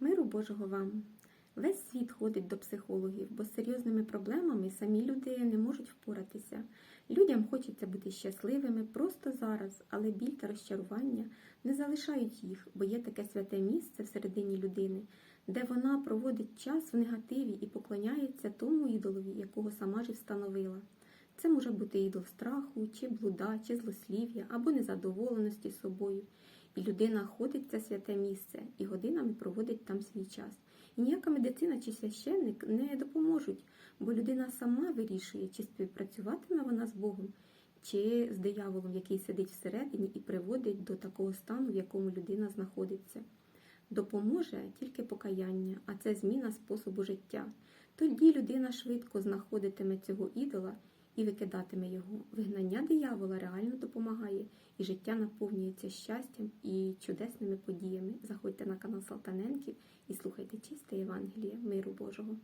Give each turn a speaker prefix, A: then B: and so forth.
A: Миру Божого вам! Весь світ ходить до психологів, бо з серйозними проблемами самі люди не можуть впоратися. Людям хочеться бути щасливими просто зараз, але біль та розчарування не залишають їх, бо є таке святе місце всередині людини, де вона проводить час в негативі і поклоняється тому ідолові, якого сама ж встановила. Це може бути ідол страху, чи блуда, чи злослів'я, або незадоволеності собою. І людина ходить в це святе місце і годинами проводить там свій час. І ніяка медицина чи священник не допоможуть, бо людина сама вирішує, чи співпрацюватиме вона з Богом, чи з дияволом, який сидить всередині і приводить до такого стану, в якому людина знаходиться. Допоможе тільки покаяння, а це зміна способу життя. Тоді людина швидко знаходитиме цього ідола і викидатиме його. Вигнання диявола реально допомагає, і життя наповнюється щастям і чудесними подіями. Заходьте на канал Салтаненків і слухайте чисте Євангеліє миру Божого.